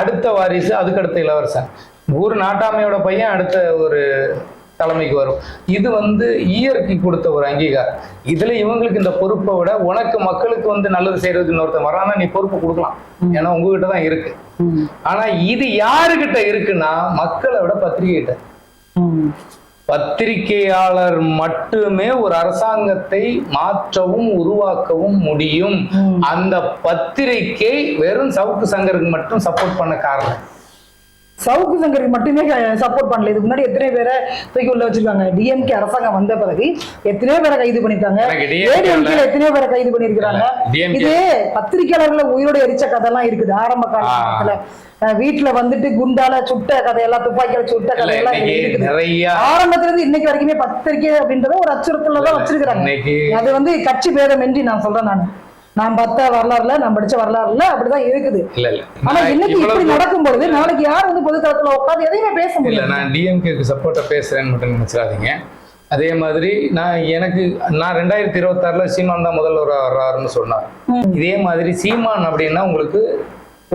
அடுத்த வாரிசு அதுக்கடுத்த இளவரசன். ஒரு நாட்டாமையோட பையன் அடுத்த ஒரு தலைமைக்கு வரும். இது வந்து இயற்கை கொடுத்த ஒரு அங்கீகாரம். இதுல இவங்களுக்கு இந்த பொறுப்பை விட உனக்கு மக்களுக்கு வந்து நல்லது செய்யறதுக்கு இன்னொருத்தன் வரானா நீ பொறுப்பு கொடுக்கலாம். ஏன்னா உங்ககிட்ட தான் இருக்கு. ஆனா இது யாருகிட்ட இருக்குன்னா மக்களை விட பத்திரிகை கிட்ட ம். பத்திரிகையாளர் மட்டுமே ஒரு அரசாங்கத்தை மாற்றவும் உருவாக்கவும் முடியும். அந்த பத்திரிகை வெறும் சவுக்கு சங்கருக்கு மட்டும் சப்போர்ட் பண்ண காரணம். சவுக்கு சங்கருக்கு மட்டுமே சப்போர்ட் பண்ணல. இதுக்கு முன்னாடி எத்தனை பேரை தூக்கி உள்ள வச்சிருக்காங்க? டிஎம்கே அரசாங்கம் வந்த பிறகு எத்தனையோ பேரை கைது பண்ணிட்டாங்க ல- ஏடிஎம்கே எத்தனையோ பேரை கைது பண்ணிருக்காங்க இது பத்திரிகையாளர்களை உயிரோட எரிச்ச கதைலாம் இருக்குது. ஆரம்ப காலத்துல. வீட்டுல வந்துட்டு குண்டால சுட்ட கதையெல்லாம் துப்பாக்கியால சுட்ட கதையெல்லாம் இருக்குது. ஆரம்பத்துல இருந்து இன்னைக்கு வரைக்குமே பத்திரிகை அப்படின்றத ஒரு அச்சுறுத்தல தான் வச்சிருக்காங்க இன்னைக்கு அது வந்து கட்சி பேதமின்றி நான் சொல்றேன் நான். நான் பார்த்த வரலாறுல நான் படிச்ச வரலாறுல அப்படிதான் இருக்குது. இல்ல இல்ல. ஆனா இன்னைக்கு இப்படி இவ்வளவு நடக்கும்பொழுது நாளைக்கு யார் வந்து பொதுத்தளத்துல உட்காந்து எதையுமே பேச முடியல. நான் டிஎம்கேக்கு சப்போர்ட்டா பேசுறேன்னு மட்டும் நினைச்சிடாதீங்க. அதே மாதிரி நான் எனக்கு நான் ரெண்டாயிரத்தி இருபத்தாறுல சீமான் தான் முதல்வர் வர்றாருன்னு சொன்னார். இதே மாதிரி சீமான் அப்படின்னா உங்களுக்கு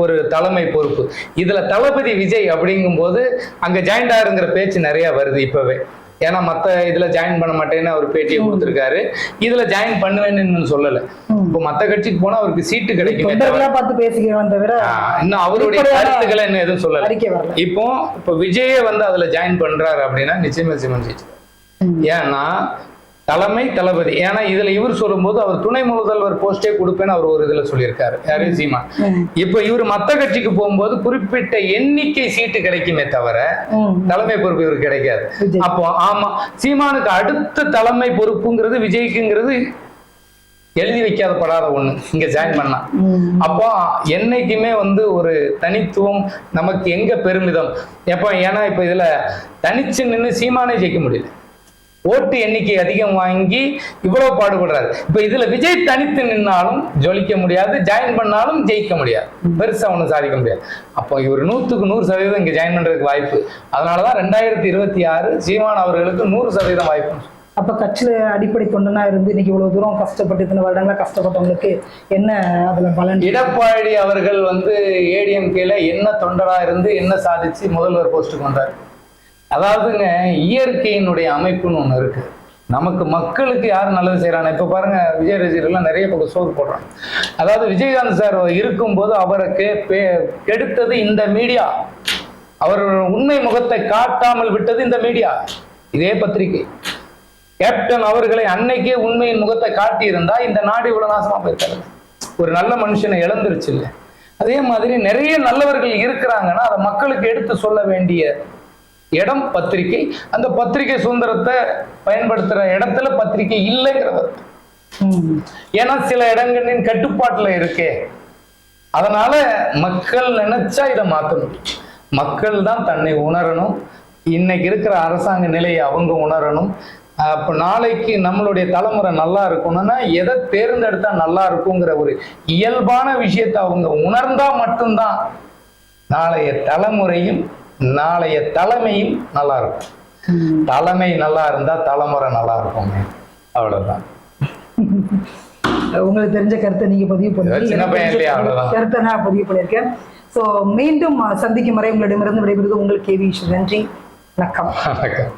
ஒரு தலைமை பொறுப்பு. இதுல தளபதி விஜய் அப்படிங்கும்போது அங்க ஜாயிண்ட் ஆகுங்கிற பேச்சு நிறைய வருது இப்பவே. ஏன்னா மத்த இதுல ஜாயின் பண்ண மாட்டேன்னு அவர் பேட்டியை கொடுத்திருக்காரு. இதுல ஜாயின் பண்ணுவேன்னு சொல்லல. இப்போ மத்த கட்சிக்கு போனா அவருக்கு சீட்டு கிடைக்குமே பார்த்து பேசிக்கிறோம் தவிர இன்னும் அவருடைய கருத்துக்களை இன்னும் எதுவும் சொல்லல. இப்போ இப்போ விஜயே வந்து அதுல ஜாயின் பண்றாரு அப்படின்னா நிச்சயமா சீமான் ஜெயிச்சு. ஏன்னா தலைமை தளபதி. ஏன்னா இதுல இவர் சொல்லும்போது அவர் துணை முதல்வர் போஸ்டே கொடுப்பேன்னு அவர் ஒரு இதுல சொல்லியிருக்காரு. யாரு? சீமான் ம். இப்போ இவர் மத்த கட்சிக்கு போகும்போது குறிப்பிட்ட எண்ணிக்கை சீட்டு கிடைக்குமே தவிர. தலைமை பொறுப்பு இவருக்கு கிடைக்காது. அப்போ ஆமா. சீமானுக்கு அடுத்த தலைமை பொறுப்புங்கிறது விஜய்க்குங்கிறது எழுதி வைக்காதப்படாத ஒண்ணு. இங்க ஜாயின் பண்ணா. அப்போ என்னைக்குமே வந்து ஒரு தனித்துவம் நமக்கு எங்க பெருமிதம்? எப்போ ஏன்னா இப்ப இதுல தனிச்சு நின்னு சீமானே ஜெயிக்க முடியல. ஓட்டு எண்ணிக்கை அதிகம் வாங்கி இவ்வளவு பாடுபடுறாரு. இப்ப இதுல விஜய் தனித்து நின்னாலும் ஜொலிக்க முடியாது ஜாயின் பண்ணாலும் ஜெயிக்க முடியாது. பெருசா ஒண்ணும் சாதிக்க முடியாது. அப்போ இவர் நூத்துக்கு நூறு சதவீதம் இங்க ஜாயின் பண்றதுக்கு வாய்ப்பு. அதனாலதான் ரெண்டாயிரத்தி இருபத்தி ஆறு சீமான் அவர்களுக்கு நூறு சதவீதம் வாய்ப்பு. அப்ப கட்சியில அடிப்படை தொண்டனா இருந்து இன்னைக்கு இவ்வளவு தூரம் கஷ்டப்பட்டு இத்தனை வருடங்களா கஷ்டப்பட்டவங்களுக்கு என்ன அதுல பலன்? எடப்பாடி அவர்கள் வந்து ஏடிஎம்கேல என்ன தொண்டரா இருந்து என்ன சாதிச்சு முதல்வர் போஸ்ட்டுக்கு வந்தார்? அதாவதுங்க இயற்கையினுடைய அமைப்புன்னு ஒன்று இருக்கு. நமக்கு மக்களுக்கு யார் நல்லது செய்யறாங்க இப்போ பாருங்க விஜய் ரசிகர்கள்லாம் நிறைய பக்கம் சோறு போடுறாங்க. அதாவது விஜயகாந்த் சார் இருக்கும்போது அவருக்கு கெடுத்தது இந்த மீடியா. அவர் உண்மை முகத்தை காட்டாமல் விட்டது இந்த மீடியா. இதே பத்திரிகை. கேப்டன் அவர்களை அன்னைக்கே உண்மையின் முகத்தை காட்டியிருந்தா இந்த நாடு இவ்வளவு நாசமா போயிருக்காரு. ஒரு நல்ல மனுஷனை இழந்துருச்சு இல்லை. அதே மாதிரி நிறைய நல்லவர்கள் இருக்கிறாங்கன்னா அதை மக்களுக்கு எடுத்து சொல்ல வேண்டிய இடம் பத்திரிகை. அந்த பத்திரிகை சுதந்திரத்தை பயன்படுத்துற இடத்துல பத்திரிகை இல்லைங்கிறது. ஏன்னா சில இடங்களின் கட்டுப்பாட்டுல இருக்கே. அதனால மக்கள் நினைச்சா இதை மாத்தணும். மக்கள் தான் தன்னை உணரணும். இன்னைக்கு இருக்கிற அரசாங்க நிலையை அவங்க உணரணும். அப்ப நாளைக்கு நம்மளுடைய தலைமுறை நல்லா இருக்கணும்னா எதை தேர்ந்தெடுத்தா நல்லா இருக்குங்கிற ஒரு இயல்பான விஷயத்தை அவங்க உணர்ந்தா மட்டும்தான் நாளைய தலைமுறையும் நாளைய தலைமையும் நல்லா இருக்கும். தலைமை நல்லா இருந்தா தலைமுறை நல்லா இருக்குங்க அவ்வளவுதான். உங்களுக்கு தெரிஞ்ச கருத்தை நீங்க பதிவு பண்ணி சின்ன பையன் இல்லையா, அவ்வளவுதான். கருத்தை நான் பதிவு பண்ணியிருக்கேன். சோ மீண்டும் சந்திக்கும் வரை உங்களிடமிருந்து விடைபெறுவது உங்களுக்கு கேவி நன்றி. வணக்கம். வணக்கம்.